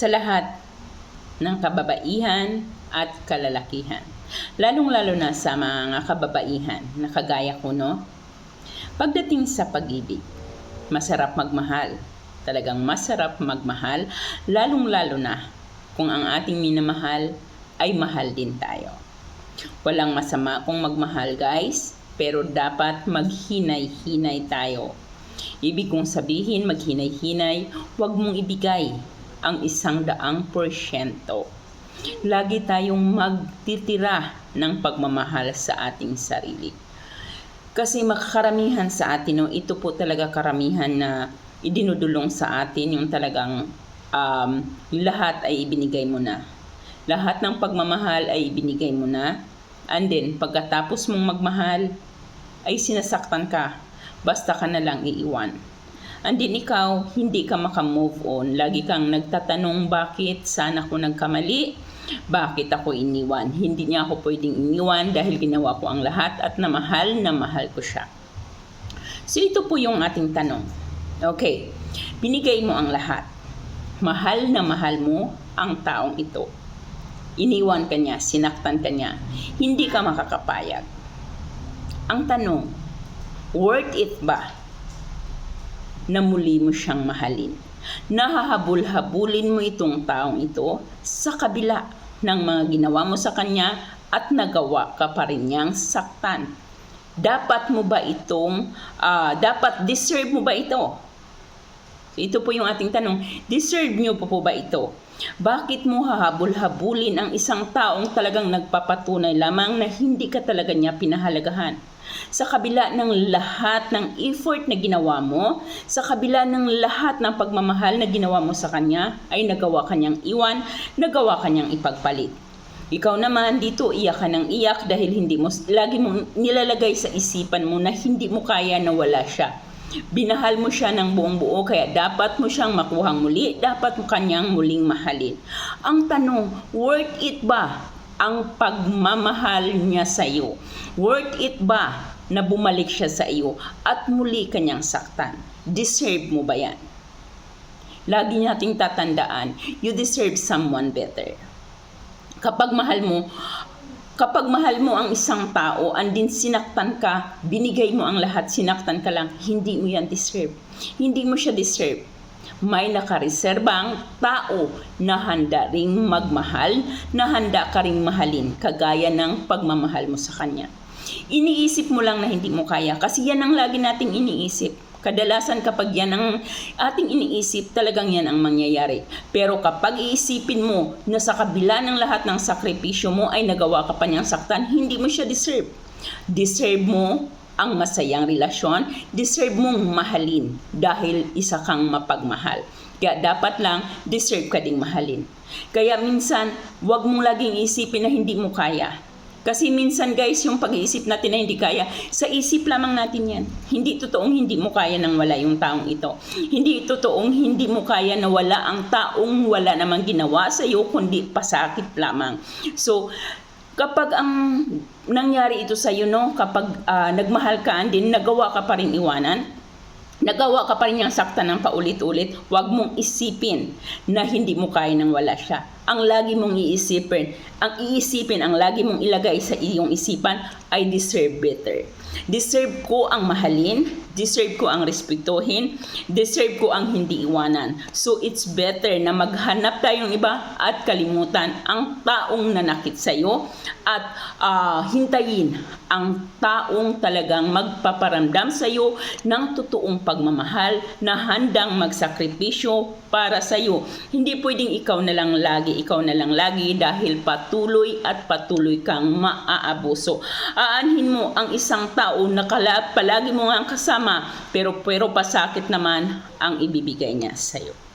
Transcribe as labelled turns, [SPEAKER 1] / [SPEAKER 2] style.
[SPEAKER 1] sa lahat ng kababaihan at kalalakihan. Lalong-lalo na sa mga kababaihan na kagaya ko, no? Pagdating sa pag-ibig, masarap magmahal. Talagang masarap magmahal, lalong-lalo na kung ang ating minamahal ay mahal din tayo. Walang masama kung magmahal, guys, pero dapat maghinay-hinay tayo. Ibig kong sabihin, maghinay-hinay, huwag mong ibigay ang isang daang porsyento. Lagi tayong magtitira ng pagmamahal sa ating sarili. Kasi makakaramihan sa atin, no, ito po talaga karamihan na idinudulong sa atin yung talagang um, lahat ay ibinigay mo na. Lahat ng pagmamahal ay ibinigay mo na. And then, pagkatapos mong magmahal, ay sinasaktan ka. Basta ka na lang iiwan. And then ikaw, hindi ka makamove on. Lagi kang nagtatanong bakit sana ko nagkamali, bakit ako iniwan. Hindi niya ako pwedeng iniwan dahil ginawa ko ang lahat at na mahal na mahal ko siya. So ito po yung ating tanong. Okay, binigay mo ang lahat. Mahal na mahal mo ang taong ito. Iniwan ka niya, sinaktan ka niya. Hindi ka makakapayag. Ang tanong, worth it ba na muli mo siyang mahalin? Nahahabol-habulin mo itong taong ito sa kabila ng mga ginawa mo sa kanya at nagawa ka pa rin niyang saktan. Dapat mo ba itong, ah, dapat deserve mo ba ito? Ito po yung ating tanong, deserve niyo po po ba ito? Bakit mo hahabol-habulin ang isang taong talagang nagpapatunay lamang na hindi ka talaga niya pinahalagahan? Sa kabila ng lahat ng effort na ginawa mo, sa kabila ng lahat ng pagmamahal na ginawa mo sa kanya, ay nagawa kanyang iwan, nagawa kanyang ipagpalit. Ikaw naman dito iyak ka ng iyak dahil hindi mo lagi mong nilalagay sa isipan mo na hindi mo kaya na wala siya. Binahal mo siya ng buong buo kaya dapat mo siyang makuhang muli, dapat mo kanyang muling mahalin. Ang tanong, worth it ba ang pagmamahal niya sa iyo? Worth it ba na bumalik siya sa iyo at muli kanyang saktan? Deserve mo ba yan? Lagi nating tatandaan, you deserve someone better. Kapag mahal mo, kapag mahal mo ang isang tao, andin sinaktan ka, binigay mo ang lahat, sinaktan ka lang, hindi mo yan deserve. Hindi mo siya deserve. May nakareserbang tao na handa ring magmahal, na handa ka ring mahalin, kagaya ng pagmamahal mo sa kanya. Iniisip mo lang na hindi mo kaya kasi yan ang lagi nating iniisip. Kadalasan kapag yan ang ating iniisip, talagang yan ang mangyayari. Pero kapag iisipin mo na sa kabila ng lahat ng sakripisyo mo ay nagawa ka pa niyang saktan, hindi mo siya deserve. Deserve mo ang masayang relasyon, deserve mong mahalin dahil isa kang mapagmahal. Kaya dapat lang, deserve ka ding mahalin. Kaya minsan, wag mong laging isipin na hindi mo kaya. Kasi minsan guys, yung pag-iisip natin na hindi kaya, sa isip lamang natin yan. Hindi totoong hindi mo kaya nang wala yung taong ito. Hindi totoong hindi mo kaya na wala ang taong wala namang ginawa sa iyo, kundi pasakit lamang. So, kapag ang nangyari ito sa iyo, no, kapag ah, nagmahal ka, din nagawa ka pa rin iwanan, nagawa ka pa rin niyang sakta ng paulit-ulit, huwag mong isipin na hindi mo kaya nang wala siya. Ang lagi mong iisipin, ang iisipin, ang lagi mong ilagay sa iyong isipan ay deserve better. Deserve ko ang mahalin, deserve ko ang respetuhin, deserve ko ang hindi iwanan. So it's better na maghanap tayong iba at kalimutan ang taong nanakit sa iyo at ah, hintayin ang taong talagang magpaparamdam sa iyo ng totoong pagmamahal na handang magsakripisyo para sa iyo. Hindi pwedeng ikaw na lang lagi, ikaw na lang lagi dahil patuloy at patuloy kang maaabuso. Aanhin mo ang isang tao na kala, palagi mo nga kasama pero pero pasakit naman ang ibibigay niya sa iyo.